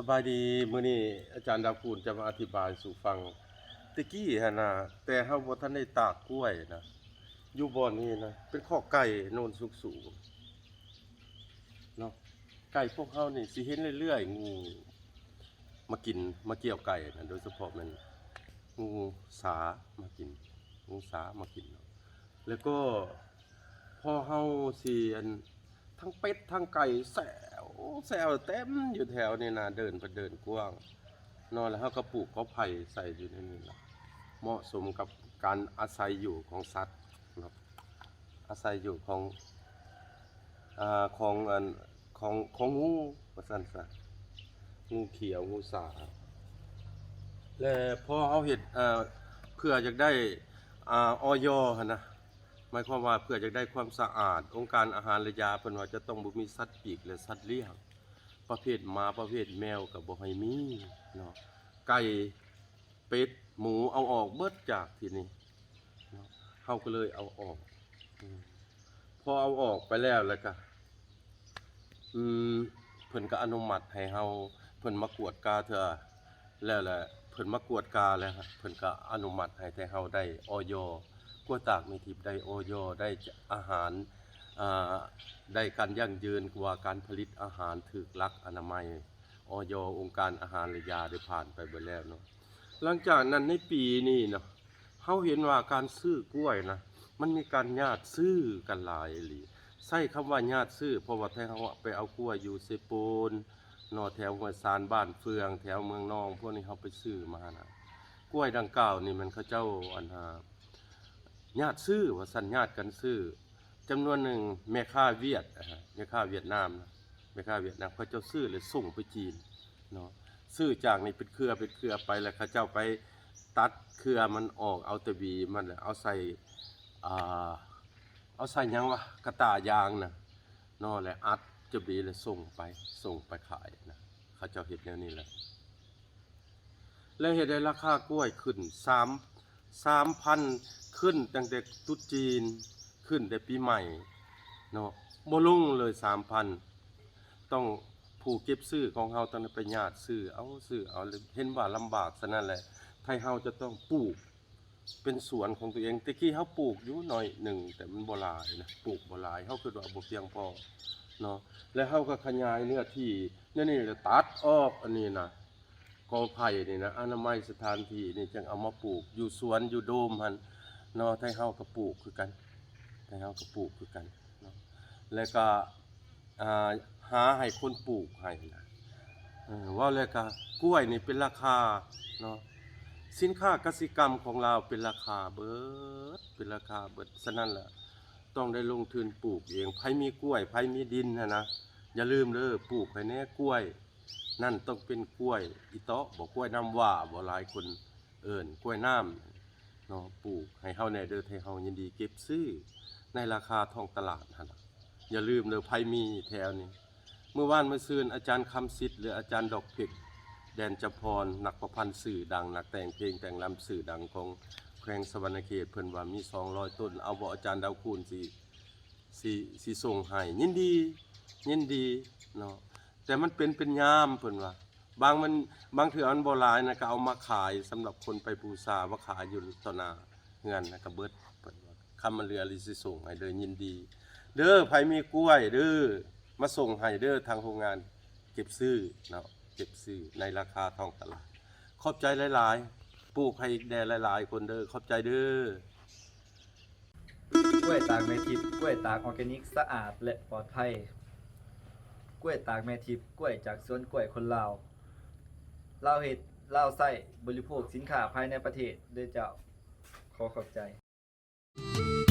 สบายดีมื้อนี้อาจารย์ดาวคูณจะมาอธิบายสู่ฟังตะกี้หั่นะแต่เฮาบ่ทันได้ตากกล้วยนะอยู่บ่อนนี้นะเป็นข้อไก่โนนสูงๆเนาะไก่พวกเฮานี่สิเห็นเรื่อยๆงูมากินมาเกี่ยวไก่นะโดยเฉพาะมันงูสามากินงูสามากินเนาะแล้วก็พอเฮาสิอันทั้งเป็ดทั้งไก่แซว แซวเต็มอยู่แถวนี่นะเดินไปเดินกว้าง นอนแล้วเขาก็ปลูกก็ไผ่ใส่อยู่ในนี้นะเหมาะสมกับการอาศัยอยู่ของสัตว์นะครับอาศัยอยู่ของอของอันของของงูว่าซั่นซะงูเขียวงูสาและพอเขาเห็ดเพื่ออยากได้อออยนะ มายความว่าเพื่อจะได้ความสะอาด องค์การอาหารและยาเพิ่นว่าจะต้องบ่มีสัตว์ปีกและสัตว์เลี้ยง ประเภทหมาประเภทแมวก็บ่ให้มีเนาะไก่เป็ดหมูเอาออกเบิดจากที่นี่เนาะเฮาก็เลยเอาออกอพอเอาออกไปแล้วแล้วก็อืมเพิ่นก็อนุมัติให้เฮาเพิ่นมากวดกาเถอะแล้วแหละเพิ่นมากวดกาแล้วครับเพิ่นก็อนุมัติให้แต่เฮาได้ออย กัวตากมีทิพย์ได้โอโยได้อาหารได้การยั่งยืนกว่าการผลิตอาหารถูกลักอนามัยออยองค์การอาหารและยาได้ผ่านไปเบิดแล้วเนาะหลังจากนั้นในปีนี้เนาะเฮาเห็นว่าการซื้อกล้วยนะมันมีการญาติซื้อกันหลายหลีใช้คำว่าญาติซื้อเพราะว่าแท้เขาไปเอากล้วยอยู่เซปนนอแถวห้วซานบ้านเฟือง แถวเมืองนอง พวกนี้เขาไปซื้อมานะกล้วยดังกล่าวนี่มันเขาเจ้าอันหา ญาติซื้อว่าสัญญาติกันซื้อจำนวนหนึ่งแม่ค้าเวียดนะฮะแม่ค้าเวียดนามนะแม่ค้าเวียดนามเขาเจ้าซื้อเลยส่งไปจีนเนาะซื้อจากนี่เป็นเครือเป็นเครือไปแล้วเขาเจ้าไปตัดเครือมันออกเอาตะวีมันเอาใส่เอาใส่ยังวะกระตายางนะนาะแล้วอัดจะบีเลยส่งไปส่งไปขายนะเขาเจ้าเห็ดแนวนี้แหละแล้วเห็ดได้ราคากล้วยขึ้นสาม สามพันขึ้นตั้งแต่ตุจีนขึ้นแต่ปีใหม่เนาะบ่ลงเลยสามพันต้องผู้เก็บซื้อของเฮาต้องไปญาติซื้อเอาซื้อเอาเห็นว่าลำบากซะนั่นแหละไทยเฮาจะต้องปลูกเป็นสวนของตัวเองต่กี้เฮาปลูกอยู่หน่อยหนึ่งแต่มันบ่หลายนะปลูกบ่หลายเฮาคิดว่าบ่เพียงพอเนาะแล้วเฮาก็ขยายเนื้อที่เนี่ยนี่ตัดออกอันนี้นะ กอไผ่นี่นะอนามัยสถานที่นี่จังเอามาปลูก อยู่สวนอยู่โดมหันเนาะไทยเฮาก็ปลูกคือกันไทยเฮาก็ปลูกคือกันเนาะแล้วก็หาให้คนปลูกให้นะว่าแล้วก็กล้วยนี่เป็นราคาเนาะสินค้ากสิกรรมของเราเป็นราคาเบิดเป็นราคาเบิดฉะนั้นแหละต้องได้ลงทุนปลูกเองไผมีกล้วยไผมีดินนะนะอย่าลืมเด้อปลูกให้แน่กล้วย นั่นต้องเป็นกล้วยอีเตาะบอกกล้วยน้ำว่าบ่หลายคนเอิ้นกล้วยน้ำเนาะปลูกให้เฮาแน่เด้อให้เฮายินดีเก็บซื้อในราคาท้องตลาดหั่นล่ะอย่าลืมเด้อไผมีแถวนี้เมื่อวานเมื่อซืนอาจารย์คำสิทธิ์หรืออาจารย์ดอกเพ็กแดนจพรนักประพันธ์สื่อดังนักแต่งเพลงแต่งลำสื่อดังของแขวงสวรรณเขตเพิ่นว่ามี200ต้นเอาบ่อาจารย์ดาวคูณสิสิสิส่งให้ยินดียินดีเนาะ แต่มันเป็นเป็นยามเพิ่นว่าบางมันบางเถื่อมันบ่หลายนะก็เอามาขายสำหรับคนไปบูชาว่าขายอยู่ต่อหน้าเฮือนนะก็เบิดเพิ่นว่าคำมันเหลือลิสิส่งให้เด้อยินดี เด้อไผมีกล้วยเด้อมาส่งให้เด้อทางโรงงาน เก็บซื้อเนาะเก็บซื้อในราคาท้องตลาดขอบใจหลาย ๆ ปลูกให้แด่หลาย ๆ คนเด้อขอบใจเด้อกล้วยตากแม่ทิพย์กล้วยตากออร์แกนิกสะอาดและปลอดภัย กล้วยตากแม่ทิพย์กล้วยจากสวนกล้วยคนลาวลาวเห็ดลาวไส้บริโภคสินค้าภายในประเทศด้วยเจ้าขอขอบใจ